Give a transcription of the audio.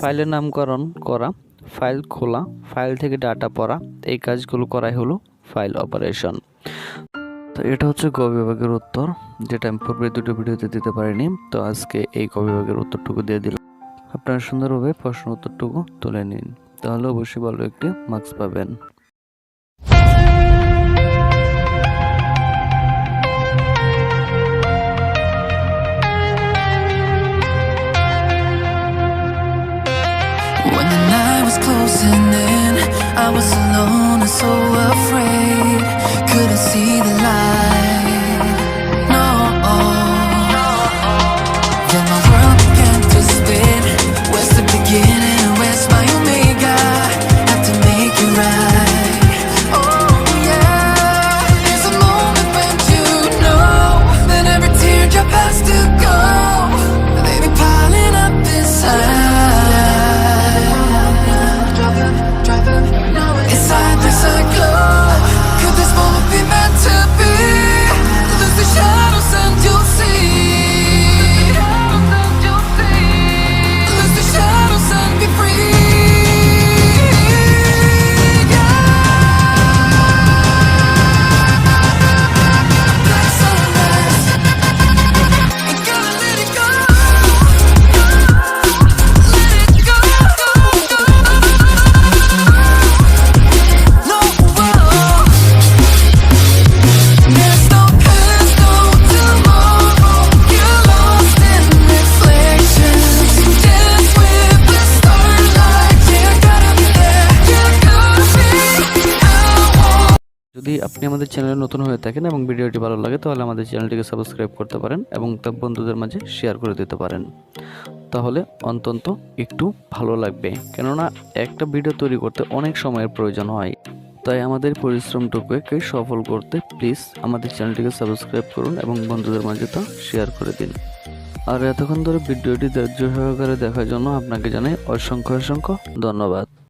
ফাইলের নামকরণ করা, ফাইল খোলা, ফাইল থেকে ডাটা পড়া, এই কাজগুলো করাই হলো ফাইল অপারেশন। তো এটা হচ্ছে গ বিভাগের উত্তর, যেটা আমি পূর্বে দুটো ভিডিওতে দিতে পারিনি, তো আজকে এই গ বিভাগের উত্তরটুকু দিয়ে দিলাম। আপনারা সুন্দরভাবে প্রশ্ন উত্তরটুকু তুলে নিন, তাহলে অবশ্যই ভালো একটি মার্কস পাবেন। When the night was closing in, I was alone and so afraid. Couldn't see the যদি আপনি আমাদের চ্যানেলে নতুন হয়ে থাকেন এবং ভিডিওটি ভালো লাগে, তাহলে আমাদের চ্যানেলটিকে সাবস্ক্রাইব করতে পারেন এবং তা বন্ধুদের মাঝে শেয়ার করে দিতে পারেন। তাহলে অন্তত একটু ভালো লাগবে। কেননা একটা ভিডিও তৈরি করতে অনেক সময়ের প্রয়োজন হয়। তাই আমাদের পরিশ্রমটুকুকে সফল করতে প্লিজ আমাদের চ্যানেলটিকে সাবস্ক্রাইব করুন এবং বন্ধুদের মাঝে তা শেয়ার করে দিন। আর এতক্ষণ ধরে ভিডিওটি ধৈর্য সহকারে দেখার জন্য আপনাকে জানাই অসংখ্য অসংখ্য ধন্যবাদ।